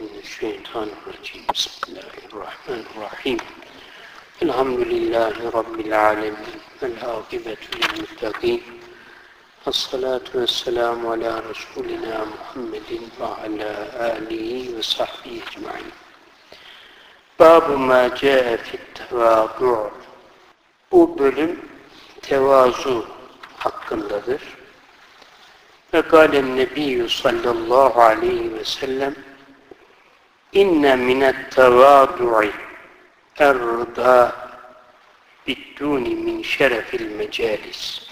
Mineşşeytanirracim. Bismillahirrahmanirrahim. Elhamdülillahi Rabbil alemin. Vel akibetü lilmuttaqin. Esselatu vesselamu ala Resulina Muhammedin ve ala alihi ve sahbihi ecmain. Babu ma ca'e fit tevabu. Bu bölüm tevazu hakkındadır. Ve kâlen nebiyyü sallallahu aleyhi ve sellem inne minet tevadu'i er-rıda bidduni min şerefil mecalis.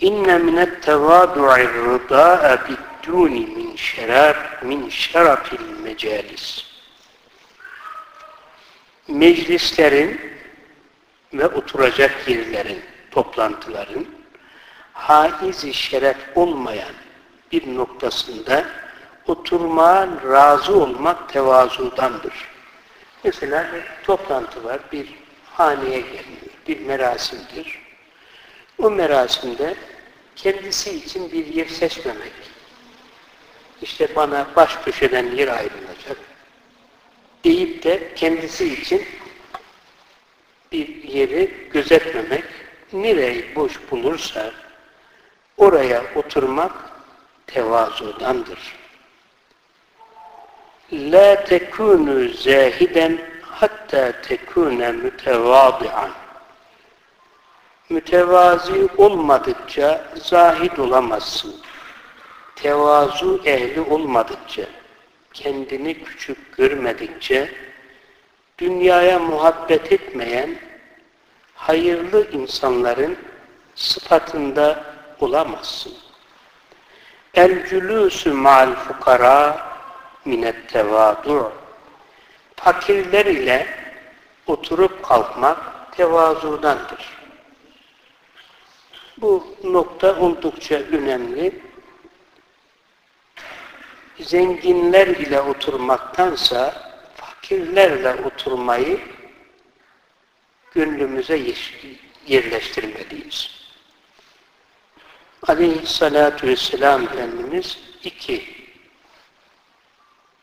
İnne minet tevadu'i er-rıda bidduni min şeref min şerefil mecalis. Meclislerin ve oturacak yerlerin, toplantıların haiz-i şeref olmayan bir noktasında oturmaya razı olmak tevazudandır. Mesela bir toplantı var, bir haneye geliyor, bir merasimdir. O merasimde kendisi için bir yer seçmemek, işte bana baş köşeden yer ayrılacak deyip de kendisi için bir yeri gözetmemek, nereyi boş bulursa oraya oturmak tevazudandır. La tekunu zahiden hatta tekune mütevadian. Mütevazi olmadıkça zahid olamazsın. Tevazu ehli olmadıkça, kendini küçük görmedikçe, dünyaya muhabbet etmeyen hayırlı insanların sıfatında olamazsın. El cülûsü ma'al fukara minet tevadu. Fakirler ile oturup kalkmak tevazudandır. Bu nokta oldukça önemli. Zenginler ile oturmaktansa fakirlerle oturmayı gönlümüze yerleştirmeliyiz. Aleyhissalatu vesselam Efendimiz iki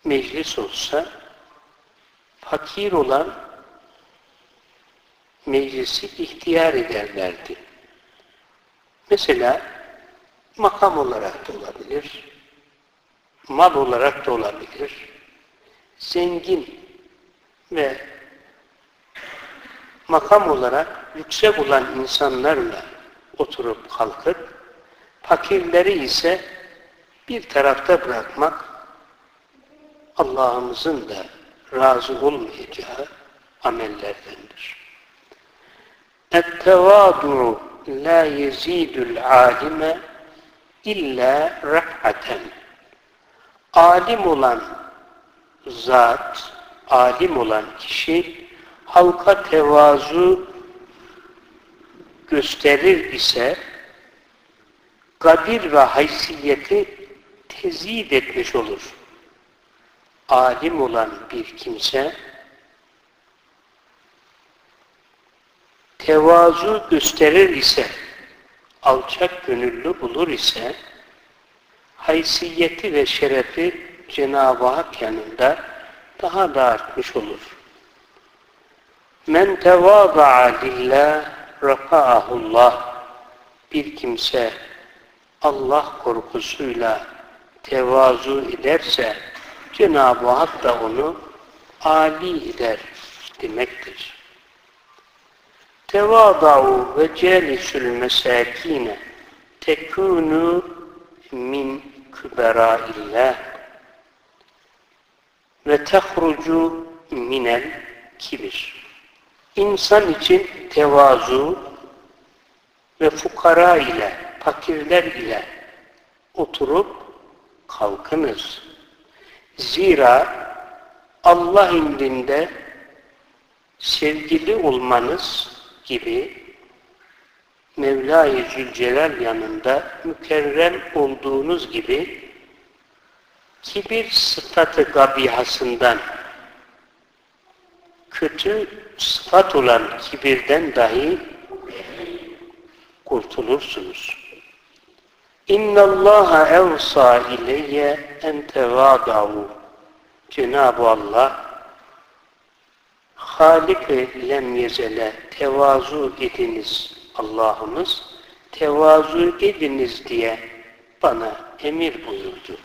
meclis olsa fakir olan meclisi ihtiyar ederlerdi. Mesela makam olarak da olabilir, mal olarak da olabilir, zengin ve makam olarak yüksek olan insanlarla oturup kalkıp fakirleri ise bir tarafta bırakmak Allah'ımızın da razı olmayacağı amellerdendir. Ettevâdu'u la yezidul alime illa raf'aten. Alim olan zat, alim olan kişi halka tevazu gösterir ise kadir ve haysiyeti tezid etmiş olur Alim olan bir kimse tevazu gösterir ise alçak gönüllü bulur ise haysiyeti ve şerefi Cenab-ı Hak yanında daha da artmış olur. Men tevâza'a lillah rafa'ahullah bir kimse Allah korkusuyla tevazu ederse Cenab-ı Hak da onu âli eder demektir. Tevâda'u ve celisül mesâkîne tekûnû min küberâillah ve tehrucu minel kibir. İnsan için tevazu ve fukara ile, fakirler ile oturup kalkınız. Zira Allah indinde sevgili olmanız gibi Mevla-i Zülcelal yanında mükerrem olduğunuz gibi kibir sıfatı gabihasından kötü sıfat olan kibirden dahi kurtulursunuz. İnna Allah evsa ileyye en tevadavu. Cenab-ı Allah Halik-i lem yezele tevazu ediniz Allah'ımız tevazu ediniz diye bana emir buyurdu.